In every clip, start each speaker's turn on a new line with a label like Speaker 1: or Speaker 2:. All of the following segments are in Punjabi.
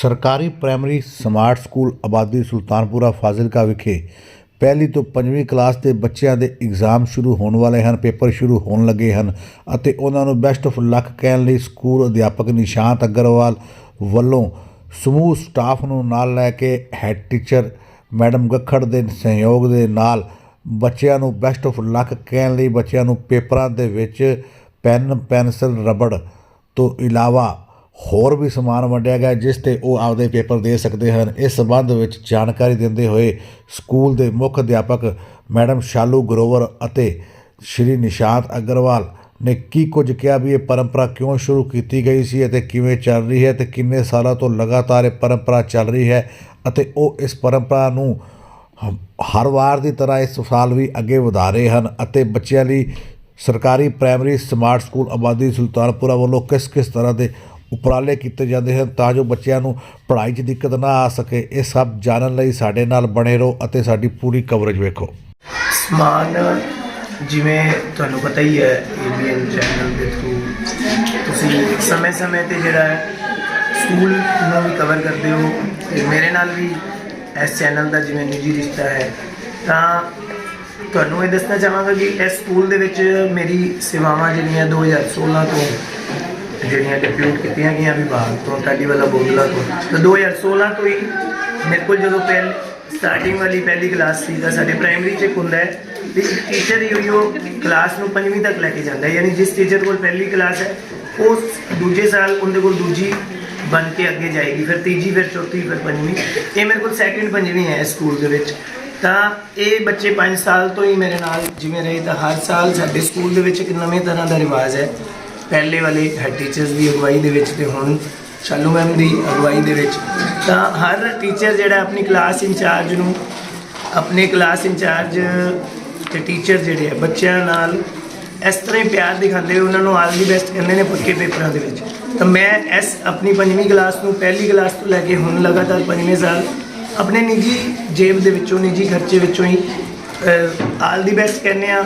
Speaker 1: ਸਰਕਾਰੀ ਪ੍ਰਾਇਮਰੀ ਸਮਾਰਟ ਸਕੂਲ ਆਬਾਦੀ ਸੁਲਤਾਨਪੁਰਾ ਫਾਜ਼ਿਲਕਾ ਵਿਖੇ ਪਹਿਲੀ ਤੋਂ ਪੰਜਵੀਂ ਕਲਾਸ ਦੇ ਬੱਚਿਆਂ ਦੇ ਇਗਜ਼ਾਮ ਸ਼ੁਰੂ ਹੋਣ ਵਾਲੇ ਹਨ, ਪੇਪਰ ਸ਼ੁਰੂ ਹੋਣ ਲੱਗੇ ਹਨ ਅਤੇ ਉਹਨਾਂ ਨੂੰ ਬੈਸਟ ਆਫ ਲੱਕ ਕਹਿਣ ਲਈ ਸਕੂਲ ਅਧਿਆਪਕ ਨਿਸ਼ਾਂਤ ਅਗਰਵਾਲ ਵੱਲੋਂ ਸਮੂਹ ਸਟਾਫ ਨੂੰ ਨਾਲ ਲੈ ਕੇ ਹੈੱਡ ਟੀਚਰ ਮੈਡਮ ਗੱਖੜ ਦੇ ਸਹਿਯੋਗ ਦੇ ਨਾਲ ਬੱਚਿਆਂ ਨੂੰ ਬੈਸਟ ਆਫ ਲੱਕ ਕਹਿਣ ਲਈ ਬੱਚਿਆਂ ਨੂੰ ਪੇਪਰਾਂ ਦੇ ਵਿੱਚ ਪੈਨ, ਪੈਨਸਲ, ਰਬੜ ਤੋਂ ਇਲਾਵਾ ਹੋਰ ਵੀ ਸਮਾਨ ਵੰਡਿਆ ਗਿਆ, ਜਿਸ ਤੇ ਉਹ ਆਪਦੇ ਪੇਪਰ ਦੇ ਸਕਦੇ ਹਨ। ਇਸ ਸਬੰਧ ਵਿੱਚ ਜਾਣਕਾਰੀ ਦਿੰਦੇ ਹੋਏ ਸਕੂਲ ਦੇ ਮੁੱਖ ਅਧਿਆਪਕ ਮੈਡਮ ਸ਼ਾਲੂ ਗਰੋਵਰ ਅਤੇ ਸ਼੍ਰੀ ਨਿਸ਼ਾਂਤ ਅਗਰਵਾਲ ਨੇ ਕੀ ਕੁਝ ਕਿਹਾ ਵੀ ਇਹ ਪਰੰਪਰਾ ਕਿਉਂ ਸ਼ੁਰੂ ਕੀਤੀ ਗਈ ਸੀ ਅਤੇ ਕਿਵੇਂ ਚੱਲ ਰਹੀ ਹੈ ਤੇ ਕਿੰਨੇ ਸਾਲਾਂ ਤੋਂ ਲਗਾਤਾਰ ਇਹ ਪਰੰਪਰਾ ਚੱਲ ਰਹੀ ਹੈ ਅਤੇ ਉਹ ਇਸ ਪਰੰਪਰਾ ਨੂੰ ਹਰ ਵਾਰ ਦੀ ਤਰ੍ਹਾਂ ਇਸ ਸਾਲ ਵੀ ਅੱਗੇ ਵਧਾ ਰਹੇ ਹਨ ਅਤੇ ਬੱਚਿਆਂ ਲਈ ਸਰਕਾਰੀ ਪ੍ਰਾਇਮਰੀ ਸਮਾਰਟ ਸਕੂਲ ਆਬਾਦੀ ਸੁਲਤਾਨਪੁਰਾ ਵੱਲੋਂ ਕਿਸ ਕਿਸ ਤਰ੍ਹਾਂ ਦੇ ਉਪਰਾਲੇ ਕੀਤੇ ਜਾਂਦੇ ਹਨ ਤਾਂ ਜੋ ਬੱਚਿਆਂ ਨੂੰ ਪੜ੍ਹਾਈ 'ਚ ਦਿੱਕਤ ਨਾ ਆ ਸਕੇ। ਇਹ ਸਭ ਜਾਣਨ ਲਈ ਸਾਡੇ ਨਾਲ ਬਣੇ ਰਹੋ ਅਤੇ ਸਾਡੀ ਪੂਰੀ ਕਵਰੇਜ ਵੇਖੋ।
Speaker 2: ਸਮਾਨ ਜਿਵੇਂ ਤੁਹਾਨੂੰ ਪਤਾ ਹੀ ਹੈ ਏਬੀਐਨ ਚੈਨਲ ਦੇ ਥਰੂ ਤੁਸੀਂ ਸਮੇਂ-ਸਮੇਂ ਤੇ ਜਿਹੜਾ ਹੈ ਸਕੂਲ ਨੂੰ ਵੀ ਕਵਰ ਕਰਦੇ ਹੋ। ਤੇ ਮੇਰੇ ਨਾਲ ਵੀ ਇਸ ਚੈਨਲ ਦਾ ਜਿਵੇਂ ਨਿੱਜੀ ਰਿਸ਼ਤਾ ਹੈ, ਤਾਂ ਤੁਹਾਨੂੰ ਇਹ ਦੱਸਣਾ ਚਾਹਾਂਗਾ ਕਿ ਇਸ ਸਕੂਲ ਦੇ ਵਿੱਚ ਮੇਰੀ ਸੇਵਾਵਾਂ ਜਿਹੜੀਆਂ 2016 ਤੋਂ ਜਿਹੜੀਆਂ ਡਿਪਿਊਟ ਕੀਤੀਆਂ ਗਈਆਂ ਵਿਭਾਗ ਤੋਂ ਟਾਡੀ ਵਾਲਾ ਬੋਗਲਾ ਤੋਂ। ਤਾਂ 2016 ਤੋਂ ਹੀ ਮੇਰੇ ਕੋਲ ਜਦੋਂ ਪਹਿਲ ਸਟਾਰਟਿੰਗ ਵਾਲੀ ਪਹਿਲੀ ਕਲਾਸ ਸੀ ਤਾਂ ਸਾਡੇ ਪ੍ਰਾਇਮਰੀ ਚ ਇੱਕ ਹੁੰਦਾ ਹੈ ਵੀ ਟੀਚਰ ਹੀ ਹੋਈ ਉਹ ਕਲਾਸ ਨੂੰ ਪੰਜਵੀਂ ਤੱਕ ਲੈ ਕੇ ਜਾਂਦਾ ਹੈ। ਯਾਨੀ ਜਿਸ ਟੀਚਰ ਕੋਲ ਪਹਿਲੀ ਕਲਾਸ ਹੈ ਉਹ ਦੂਜੇ ਸਾਲ ਉਹਦੇ ਕੋਲ ਦੂਜੀ ਬਣ ਕੇ ਅੱਗੇ ਜਾਏਗੀ, ਫਿਰ ਤੀਜੀ, ਫਿਰ ਚੌਥੀ, ਫਿਰ ਪੰਜਵੀਂ। ਇਹ ਮੇਰੇ ਕੋਲ ਸੈਕਿੰਡ ਪੰਜਵੀਂ ਹੈ ਇਸ ਸਕੂਲ ਦੇ ਵਿੱਚ। ਤਾਂ ਇਹ ਬੱਚੇ 5 ਸਾਲ ਤੋਂ ਹੀ ਮੇਰੇ ਨਾਲ ਜਿਵੇਂ ਰਹੇ, ਤਾਂ ਹਰ ਸਾਲ ਸਾਡੇ ਸਕੂਲ ਦੇ ਵਿੱਚ ਇੱਕ ਨਵੇਂ ਤਰ੍ਹਾਂ ਦਾ ਰਿਵਾਜ ਹੈ। ਪਹਿਲੇ ਵਾਲੇ ਹੈਡ ਟੀਚਰਸ ਦੀ ਅਗਵਾਈ ਦੇ ਵਿੱਚ ਤੇ ਹੁਣ ਸ਼ਾਲੂ ਮੈਮ ਦੀ ਅਗਵਾਈ ਦੇ ਵਿੱਚ। ਤਾਂ ਹਰ ਟੀਚਰ ਜਿਹੜਾ ਆਪਣੀ ਕਲਾਸ ਇੰਚਾਰਜ ਨੂੰ, ਆਪਣੇ ਕਲਾਸ ਇੰਚਾਰਜ ਤੇ ਟੀਚਰ ਜਿਹੜੇ ਆ, ਬੱਚਿਆਂ ਨਾਲ ਇਸ ਤਰ੍ਹਾਂ ਹੀ ਪਿਆਰ ਦਿਖਾਉਂਦੇ ਉਹਨਾਂ ਨੂੰ ਆਲ ਦੀ ਬੈਸਟ ਕਹਿੰਦੇ ਨੇ ਪੱਕੇ ਪੇਪਰਾਂ ਦੇ ਵਿੱਚ। ਤਾਂ ਮੈਂ ਇਸ ਆਪਣੀ ਪੰਜਵੀਂ ਕਲਾਸ ਨੂੰ, ਪਹਿਲੀ ਕਲਾਸ ਤੋਂ ਲੈ ਕੇ ਹੁਣ ਲਗਾਤਾਰ ਪੰਜਵੇਂ ਸਾਲ ਆਪਣੇ ਨਿੱਜੀ ਜੇਬ ਦੇ ਵਿੱਚੋਂ, ਨਿੱਜੀ ਖਰਚੇ ਵਿੱਚੋਂ ਹੀ ਆਲ ਦੀ ਬੈਸਟ ਕਹਿੰਦੇ ਆ।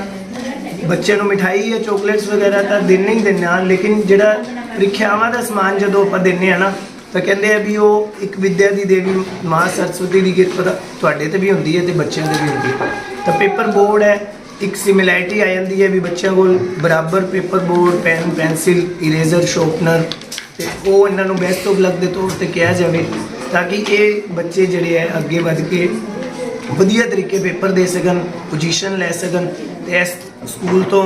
Speaker 2: ਬੱਚੇ ਨੂੰ ਮਿਠਾਈ ਜਾਂ ਚੋਕਲੇਟਸ ਵਗੈਰਾ ਤਾਂ ਦਿੰਨੇ ਹੀ ਦਿੰਦੇ ਆ, ਲੇਕਿਨ ਜਿਹੜਾ ਪ੍ਰੀਖਿਆਵਾਂ ਦਾ ਸਮਾਨ ਜਦੋਂ ਆਪਾਂ ਦਿੰਨੇ ਆ ਨਾ, ਤਾਂ ਕਹਿੰਦੇ ਆ ਵੀ ਉਹ ਇੱਕ ਵਿਦਿਆ ਦੀ ਦੇਵੀ ਮਾਂ ਸਰਸਵਤੀ ਦੀ ਕਿਰਪਾ ਤੁਹਾਡੇ ਤੇ ਵੀ ਹੁੰਦੀ ਹੈ ਤੇ ਬੱਚਿਆਂ ਤੇ ਵੀ ਹੁੰਦੀ ਹੈ। ਤਾਂ ਪੇਪਰ ਬੋਰਡ ਹੈ, ਇੱਕ ਸਿਮਿਲੈਰਿਟੀ ਆ ਜਾਂਦੀ ਹੈ ਵੀ ਬੱਚਿਆਂ ਕੋਲ ਬਰਾਬਰ paper board, pen, pencil eraser sharpener ਤੇ ਉਹ ਇਹਨਾਂ ਨੂੰ ਬੈਸਟ ਆਫ ਲੱਕ ਦੇ ਤੌਰ ਤੇ ਕਿਹਾ ਜਾਵੇ ਤਾਂ ਕਿ ਇਹ ਬੱਚੇ ਜਿਹੜੇ ਹੈ ਅੱਗੇ ਵੱਧ ਕੇ ਵਧੀਆ ਤਰੀਕੇ ਪੇਪਰ ਦੇ ਸਕਣ ਪੋਜੀਸ਼ਨ ਲੈ ਸਕਣ ਤੇ ਇਸ ਸਕੂਲ ਤੋਂ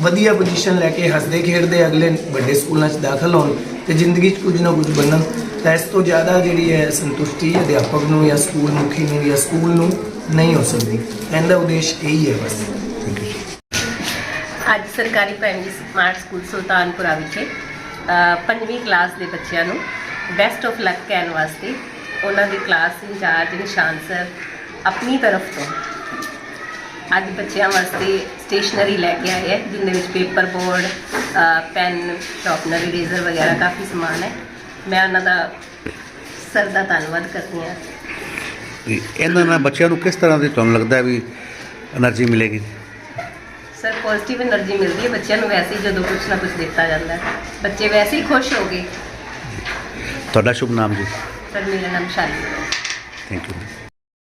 Speaker 2: ਵਧੀਆ ਪੋਜੀਸ਼ਨ ਲੈ ਕੇ ਹੱਸਦੇ ਖੇਡਦੇ ਅਗਲੇ ਵੱਡੇ ਸਕੂਲਾਂ 'ਚ ਦਾਖਲ ਹੋਣ ਤੇ ਜ਼ਿੰਦਗੀ 'ਚ ਕੁਝ ਨਾ ਕੁਝ ਬਣਨ, ਤਾਂ ਇਸ ਤੋਂ ਜ਼ਿਆਦਾ ਜਿਹੜੀ ਹੈ ਸੰਤੁਸ਼ਟੀ ਅਧਿਆਪਕ ਨੂੰ ਜਾਂ ਸਕੂਲ ਮੁਖੀ ਨੂੰ ਜਾਂ ਸਕੂਲ ਨੂੰ ਨਹੀਂ ਹੋ ਸਕਦੀ। ਇਹਦਾ ਉਦੇਸ਼ ਇਹੀ ਹੈ ਬਸ।
Speaker 3: ਅੱਜ ਸਰਕਾਰੀ ਪ੍ਰਾਇਮਰੀ ਸਮਾਰਟ ਸਕੂਲ ਸੁਲਤਾਨਪੁਰਾ ਵਿਖੇ ਪੰਜਵੀਂ ਕਲਾਸ ਦੇ ਬੱਚਿਆਂ ਨੂੰ ਬੈਸਟ ਆਫ ਲੱਕ ਕਹਿਣ ਵਾਸਤੇ ਉਹਨਾਂ ਦੀ ਕਲਾਸ ਇੰਚਾਰਜ ਨਿਸ਼ਾਨ ਸਰ ਆਪਣੀ ਤਰਫ ਤੋਂ ਅੱਜ ਬੱਚਿਆਂ ਵਾਸਤੇ ਸਟੇਸ਼ਨਰੀ ਲੈ ਕੇ ਆਏ ਹੈ ਜਿੰਦੇ ਵਿੱਚ paper board pen sharpener eraser ਵਗੈਰਾ ਕਾਫੀ ਸਮਾਨ ਹੈ। ਮੈਂ ਉਹਨਾਂ ਦਾ ਸਰ ਦਾ ਧੰਨਵਾਦ ਕਰਦੀ ਹਾਂ।
Speaker 1: ਇਹ ਇਹਨਾਂ ਨਾਲ ਬੱਚਿਆਂ ਨੂੰ ਕਿਸ ਤਰ੍ਹਾਂ ਦੀ ਤੁਹਾਨੂੰ ਲੱਗਦਾ ਵੀ એનર્ਜੀ ਮਿਲੇਗੀ?
Speaker 3: ਸਰ ਪੋਜ਼ਿਟਿਵ એનર્ਜੀ ਮਿਲਦੀ ਹੈ ਬੱਚਿਆਂ ਨੂੰ ਵੈਸੇ ਹੀ ਜਦੋਂ ਕੁਝ ਨਾ ਕੁਝ ਦਿੱਤਾ ਜਾਂਦਾ ਹੈ। ਬੱਚੇ ਵੈਸੇ ਹੀ ਖੁਸ਼ ਹੋ ਗਏ
Speaker 1: ਤੁਹਾਡਾ ਸ਼ੁਭ ਨਾਮ ਜੀ।
Speaker 3: ਸਰ ਮੇਰਾ ਨਾਮ Shali
Speaker 1: thank you